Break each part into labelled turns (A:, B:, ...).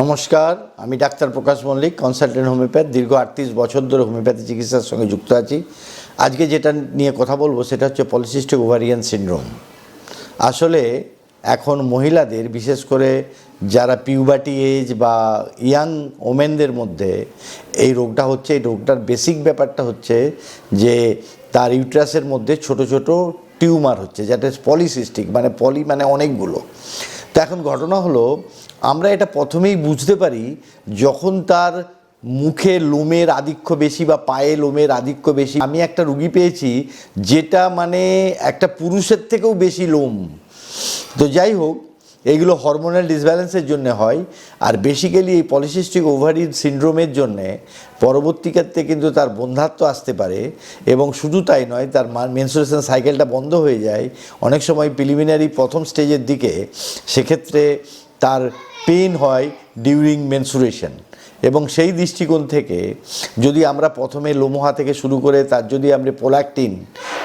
A: নমস্কার, আমি doctor Prakash Mallick consultant homoeopath দীর্ঘ আটত্রিশ বছর ধরে হোমিওপ্যাথি চিকিৎসার সঙ্গে যুক্ত আছি। আজকে যেটা নিয়ে কথা বলব সেটা হচ্ছে পলিসিস্টিক ওভারিয়ান সিনড্রোম আসলে এখন মহিলাদের, বিশেষ করে যারা পিউবার্টি এজ বা ইয়াং ওমেনদের মধ্যে এই রোগটা হচ্ছে, এই রোগটার বেসিক ব্যাপারটা হচ্ছে যে তার ইউট্রাসের মধ্যে ছোট ছোট টিউমার হচ্ছে যেটা পলিসিস্টিক মানে পলি মানে অনেকগুলো। তো এখন ঘটনা হলো, আমরা এটা প্রথমেই বুঝতে পারি যখন তার মুখে লোমের আধিক্য বেশি বা পায়ে লোমের আধিক্য বেশি, আমি একটা রুগী পেয়েছি যেটা মানে একটা পুরুষের থেকেও বেশি লোম। তো যাই হোক এগুলো হরমোনাল ডিসব্যালেন্সের জন্য হয়। আর বেসিক্যালি এই পলিসিস্টিক ওভারি সিন্ড্রোমের জন্যে পরবর্তীকালে কিন্তু তার বন্ধাত্ম আসতে পারে এবং শুধু তাই নয়, তার মেনসুরেশন সাইকেলটা বন্ধ হয়ে যায়। অনেক সময় প্রিলিমিনারি প্রথম স্টেজের দিকে সেক্ষেত্রে তার পেন হয় ডিউরিং মেনসুরেশন এবং সেই দৃষ্টিকোণ থেকে যদি আমরা প্রথমে লোমোহা থেকে শুরু করে তার যদি আমরা পোলাকটিন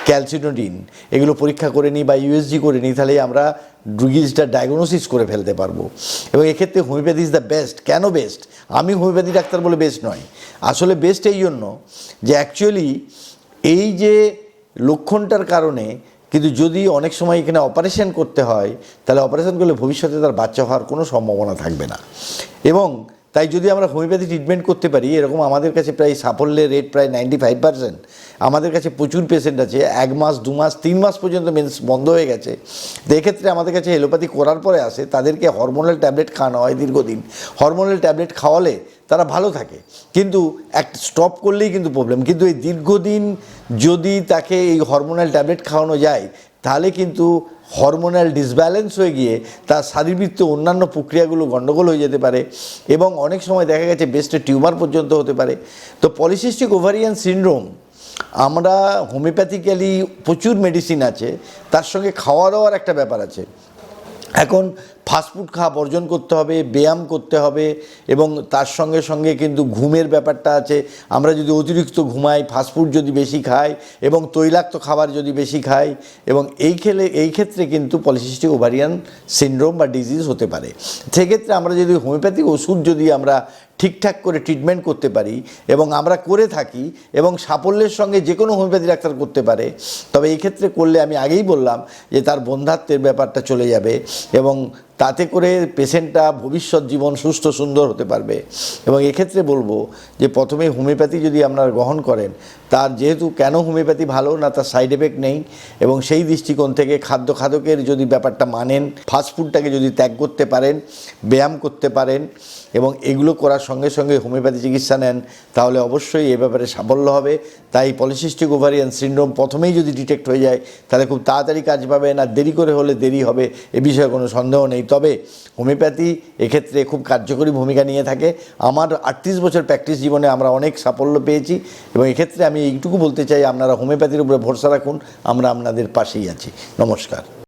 A: ক্যালসিনোডিন, এগুলো পরীক্ষা করে নিই বা ইউএসজি করে নিই, তাহলে আমরা রুগীজটা ডায়াগনোসিস করে ফেলতে পারব। এবং এক্ষেত্রে হোমিওপ্যাথি ইজ দ্য বেস্ট কেন বেস্ট আমি হোমিওপ্যাথি ডাক্তার বলে বেস্ট নয়। আসলে বেস্ট এই জন্য যে অ্যাকচুয়ালি এই যে লক্ষণটার কারণে কিন্তু যদি অনেক সময় এখানে অপারেশন করতে হয়, তাহলে অপারেশন করলে ভবিষ্যতে তার বাচ্চা হওয়ার কোনো সম্ভাবনা থাকবে না। এবং তাই যদি আমরা হোমিওপ্যাথি ট্রিটমেন্ট করতে পারি, এরকম আমাদের কাছে প্রায় সাফল্যের রেট প্রায় নাইনটি ফাইভ পার্সেন্ট আমাদের কাছে প্রচুর পেশেন্ট আছে, এক মাস, দু মাস, তিন মাস পর্যন্ত মেন্স বন্ধ হয়ে গেছে। তো এক্ষেত্রে আমাদের কাছে এলোপ্যাথি করার পরে আসে, তাদেরকে হরমোনাল ট্যাবলেট খাওয়ানো হয় দীর্ঘদিন। হরমোনাল ট্যাবলেট খাওয়ালে তারা ভালো থাকে, কিন্তু এক স্টপ করলেই কিন্তু প্রবলেম কিন্তু এই দীর্ঘদিন যদি তাকে এই হরমোনাল ট্যাবলেট খাওয়ানো যায় তাহলে কিন্তু হরমোনাল ডিসব্যালেন্স হয়ে গিয়ে তার শারীরবৃত্ত অন্যান্য প্রক্রিয়াগুলো গণ্ডগোল হয়ে যেতে পারে এবং অনেক সময় দেখা গেছে বেস্টে টিউমার পর্যন্ত হতে পারে। তো পলিসিস্টিক ওভারিয়ান সিনড্রোম আমরা হোমিওপ্যাথিক্যালি প্রচুর মেডিসিন আছে, তার সঙ্গে খাওয়া দাওয়ার একটা ব্যাপার আছে। এখন ফাস্টফুড খাওয়া বর্জন করতে হবে, ব্যায়াম করতে হবে এবং তার সঙ্গে সঙ্গে কিন্তু ঘুমের ব্যাপারটা আছে। আমরা যদি অতিরিক্ত ঘুমাই ফাস্টফুড যদি বেশি খাই এবং তৈলাক্ত খাবার যদি বেশি খাই এবং এই খেলে, এই ক্ষেত্রে কিন্তু পলিসিস্টিক ওভারিয়ান সিন্ড্রোম বা ডিজিজ হতে পারে। সেক্ষেত্রে আমরা যদি হোমিওপ্যাথিক ওষুধ যদি আমরা ঠিকঠাক করে ট্রিটমেন্ট করতে পারি এবং আমরা করে থাকি এবং সাফল্যের সঙ্গে যে কোনো হোমিওপ্যাথি ডাক্তার করতে পারে, তবে এই ক্ষেত্রে করলে আমি আগেই বললাম যে তার বন্ধাত্বের ব্যাপারটা চলে যাবে এবং তাতে করে পেশেন্টটা ভবিষ্যৎ জীবন সুস্থ, সুন্দর হতে পারবে। এবং এক্ষেত্রে বলব যে প্রথমে হোমিওপ্যাথি যদি আপনারা গ্রহণ করেন, তার যেহেতু কেন হোমিওপ্যাথি ভালো না, তার সাইড এফেক্ট নেই এবং সেই দৃষ্টিকোণ থেকে খাদ্য খাদকের যদি ব্যাপারটা মানেন ফাস্টফুডটাকে যদি ত্যাগ করতে পারেন, ব্যায়াম করতে পারেন এবং এগুলো করার সঙ্গে সঙ্গে হোমিওপ্যাথি চিকিৎসা নেন, তাহলে অবশ্যই এ ব্যাপারে সাফল্য হবে। তাই পলিসিস্টিক ওভারিয়ান সিন্ড্রোম প্রথমেই যদি ডিটেক্ট হয়ে যায়, তাহলে খুব তাড়াতাড়ি কাজ পাবেন আর দেরি করে হলে দেরি হবে, এ বিষয়ে কোনো সন্দেহ নেই। তবে হোমিওপ্যাথি এক্ষেত্রে খুব কার্যকরী ভূমিকা নিয়ে থাকে। আমার আটত্রিশ বছর প্র্যাকটিস জীবনে আমরা অনেক সাফল্য পেয়েছি এবং এক্ষেত্রে আমি এইটুকু বলতে চাই, আপনারা হোমিওপ্যাথির উপরে ভরসা রাখুন, আমরা আপনাদের পাশেই আছি। নমস্কার।